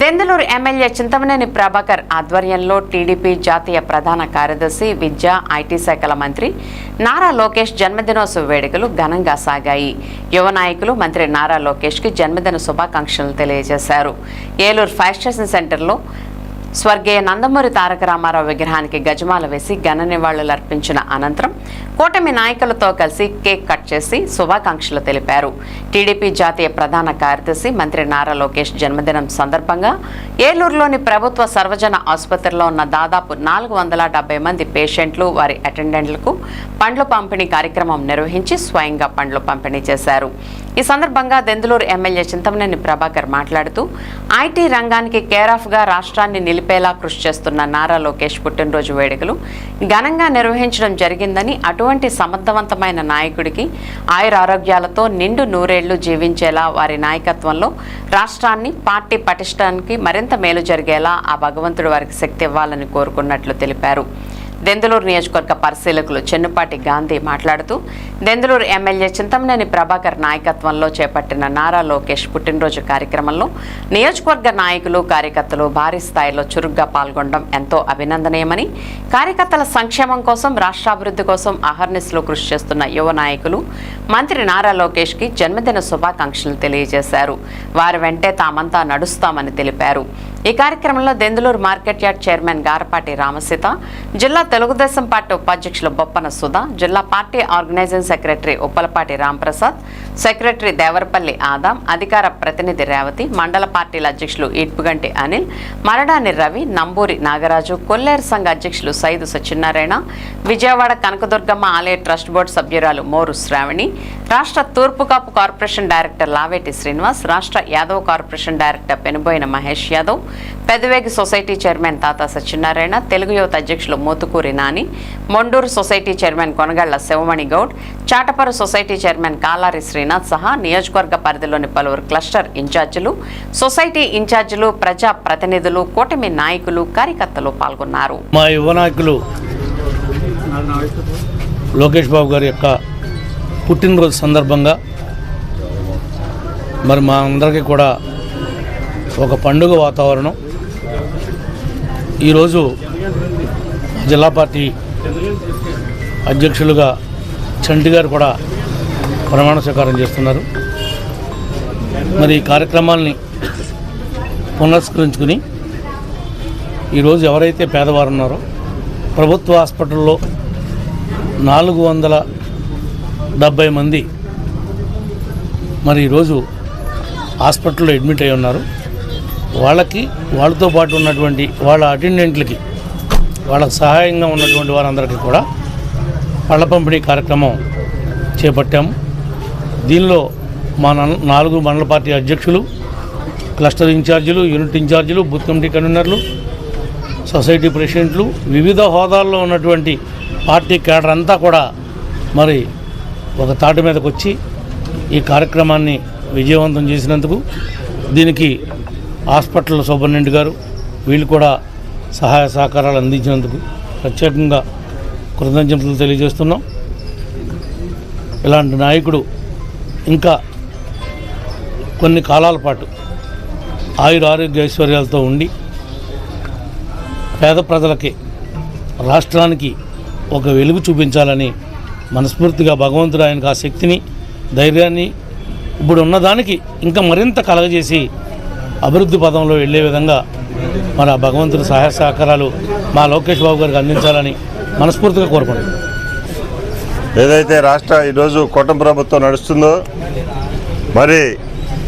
Denduluru MLA Chintamaneni Prabhakar ఆధ్వర్యంలో TDP జాతీయ ప్రధాన కార్యదర్శి విద్యా ఐటీ శాఖల మంత్రి నారా లోకేష్ జన్మదినోత్సవ వేడుకలు ఘనంగా సాగాయి. యువ నాయకులు మంత్రి నారా లోకేష్కి జన్మదిన శుభాకాంక్షలు తెలియజేశారు. ఏలూరు ఫైర్ స్టేషన్ సెంటర్లో స్వర్గీయ నందమూరి తారక రామారావు విగ్రహానికి గజమాల వేసి ఘన నివాళులు అర్పించిన అనంతరం కూటమి నాయకులతో కలిసి కేక్ కట్ చేసి శుభాకాంక్షలు తెలిపారు. టీడీపీ జాతీయ ప్రధాన కార్యదర్శి మంత్రి నారా లోకేష్ జన్మదినం సందర్భంగా ఏలూరులోని ప్రభుత్వ సర్వజన ఆసుపత్రిలో ఉన్న దాదాపు నాలుగు వందల డెబ్బై మంది పేషెంట్లు వారి అటెండెంట్లకు పండ్లు పంపిణీ కార్యక్రమం నిర్వహించి స్వయంగా పండ్లు పంపిణీ చేశారు. ఈ సందర్భంగా దెందులూరు ఎమ్మెల్యే చింతమనేని ప్రభాకర్ మాట్లాడుతూ ఐటీ రంగానికి కేరాఫ్గా గా రాష్ట్రాన్ని నిలిపేలా కృషి చేస్తున్న నారా లోకేష్ పుట్టినరోజు వేడుకలు ఘనంగా నిర్వహించడం జరిగిందని అటువంటి సమర్థవంతమైన నాయకుడికి ఆయుర ఆరోగ్యాలతో నిండు నూరేళ్ళు జీవించేలా వారి నాయకత్వంలో రాష్ట్రాన్ని పార్టీ పటిష్టానికి మరింత మేలు జరిగేలా ఆ భగవంతుడు వారికి శక్తి ఇవ్వాలని కోరుకున్నట్లు తెలిపారు. దెందులూరు నియోజకవర్గ పరిశీలకులు చెన్నుపాటి గాంధీ మాట్లాడుతూ దెందులూరు ఎమ్మెల్యే చింతమనేని ప్రభాకర్ నాయకత్వంలో చేపట్టిన నారా లోకేష్ పుట్టినరోజు కార్యక్రమంలో నియోజకవర్గ నాయకులు కార్యకర్తలు భారీ స్థాయిలో చురుగ్గా పాల్గొనడం ఎంతో అభినందనీయమని కార్యకర్తల సంక్షేమం కోసం రాష్ట్రాభివృద్ధి కోసం అహర్నిశలు కృషి చేస్తున్న యువ నాయకులు మంత్రి నారా లోకేష్కి జన్మదిన శుభాకాంక్షలు తెలియజేశారు. వారి వెంటే తామంతా నడుస్తామని తెలిపారు. ఈ కార్యక్రమంలో Denduluru market yard chairman Garapati Ramaseetha జిల్లా తెలుగుదేశం పార్టీ ఉపాధ్యక్షులు బొప్పన సుధా జిల్లా party organizing secretary Uppalapati Ramprasad secretary Devarapalli Adam అధికార ప్రతినిధి రేవతి మండల పార్టీల అధ్యక్షులు ఈడ్పుగంటి అనిల్ మరడాని రవి నంబూరి నాగరాజు కొల్లేరు సంఘ అధ్యక్షులు సైదు సత్యనారాయణ విజయవాడ కనకదుర్గమ్మ ఆలయ ట్రస్ట్ బోర్డు సభ్యురాలు మోరు శ్రావణి రాష్ట్ర తూర్పు కాపు కార్పొరేషన్ డైరెక్టర్ లావేటి శ్రీనివాస్ రాష్ట్ర Yadav corporation director Penuboina Mahesh Yadav Pedavegi society chairman Tata Satyanarayana Telugu యువత అధ్యక్షులు Mothukuri Nani Monduru society chairman Konagalla Sivamani Goud Chataparu society chairman Kalari Srinath సహా నియోజకవర్గ పరిధిలోని పలువురు క్లస్టర్ ఇన్ఛార్జీలు సొసైటీ ఇన్ఛార్జీలు ప్రజా ప్రతినిధులు కూటమి నాయకులు కార్యకర్తలు పాల్గొన్నారు. మా యువ నాయకులు లోకేష్ బాబు గారి యొక్క పుట్టినరోజు సందర్భంగా మరి మా అందరికీ కూడా ఒక పండుగ వాతావరణం. ఈరోజు జిల్లా పార్టీ అధ్యక్షులుగా చంటి గారు కూడా ప్రమాణ స్వీకారం చేస్తున్నారు. మరి ఈ కార్యక్రమాల్ని పునస్కరించుకుని ఈరోజు ఎవరైతే పేదవారు ఉన్నారో ప్రభుత్వ హాస్పిటల్లో నాలుగు వందల డెబ్భై మంది మరి ఈరోజు హాస్పిటల్లో అడ్మిట్ అయి ఉన్నారు. వాళ్ళకి వాళ్ళతో పాటు ఉన్నటువంటి వాళ్ళ అటెండెంట్లకి వాళ్ళకి సహాయంగా ఉన్నటువంటి వారందరికీ కూడా పళ్ళ పంపిణీ కార్యక్రమం చేపట్టాము దీనిలో మా నాలుగు మండల పార్టీ అధ్యక్షులు క్లస్టర్ ఇన్ఛార్జీలు యూనిట్ ఇన్ఛార్జీలు బూత్ కమిటీ కన్వీనర్లు సొసైటీ ప్రెసిడెంట్లు వివిధ హోదాల్లో ఉన్నటువంటి పార్టీ కేడర్ అంతా కూడా మరి ఒక తాటి మీదకి వచ్చి ఈ కార్యక్రమాన్ని విజయవంతం చేసినందుకు దీనికి హాస్పిటల్ సూపరింటెండెంట్ గారు వీళ్ళు కూడా సహాయ సహకారాలు అందించినందుకు ప్రత్యేకంగా కృతజ్ఞతలు తెలియజేస్తున్నాం. ఇలాంటి నాయకుడు ఇంకా కొన్ని కాలాల పాటు ఆయుర ఆరోగ్య ఐశ్వర్యాలతో ఉండి పేద ప్రజలకి రాష్ట్రానికి ఒక వెలుగు చూపించాలని మనస్ఫూర్తిగా భగవంతుడు ఆయనకు ఆ శక్తిని ధైర్యాన్ని ఇప్పుడు ఉన్నదానికి ఇంకా మరింత కలగజేసి అభివృద్ధి పదంలో వెళ్ళే విధంగా మరి ఆ భగవంతుడి సహాయ సహకారాలు మా లోకేష్ బాబు గారికి అందించాలని మనస్ఫూర్తిగా కోరుకుంటున్నాను ఏదైతే రాష్ట్ర ఈరోజు కూటమి ప్రభుత్వం నడుస్తుందో మరి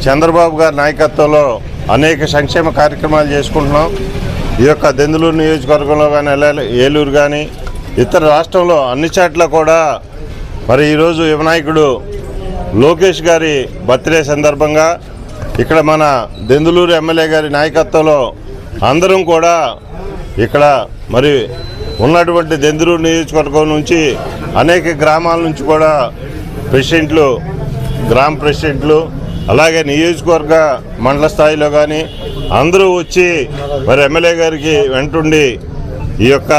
చంద్రబాబు గారి నాయకత్వంలో అనేక సంక్షేమ కార్యక్రమాలు చేసుకుంటున్నాం. ఈ యొక్క దెందులూరు నియోజకవర్గంలో కానీ ఏలూరు కానీ ఇతర రాష్ట్రంలో అన్ని చోట్ల కూడా మరి ఈరోజు యువనాయకుడు లోకేష్ గారి బర్త్డే సందర్భంగా ఇక్కడ మన దెందులూరు ఎమ్మెల్యే గారి నాయకత్వంలో అందరం కూడా ఇక్కడ మరి ఉన్నటువంటి దెందులూరు నియోజకవర్గం నుంచి అనేక గ్రామాల నుంచి కూడా ప్రెసిడెంట్లు గ్రామ ప్రెసిడెంట్లు అలాగే నియోజకవర్గ మండల స్థాయిలో కానీ అందరూ వచ్చి మరి ఎమ్మెల్యే గారికి వెంటుండి ఈ యొక్క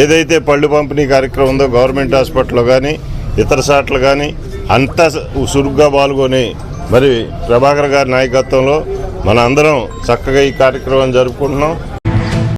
ఏదైతే పళ్ళు పంపిణీ కార్యక్రమం ఉందో గవర్నమెంట్ హాస్పిటల్లో కానీ ఇతర సాట్లు కానీ అంత సురుగ్గా పాల్గొని మరి ప్రభాకర్ గారి నాయకత్వంలో మన అందరం చక్కగా ఈ కార్యక్రమం జరుపుకుంటున్నాం.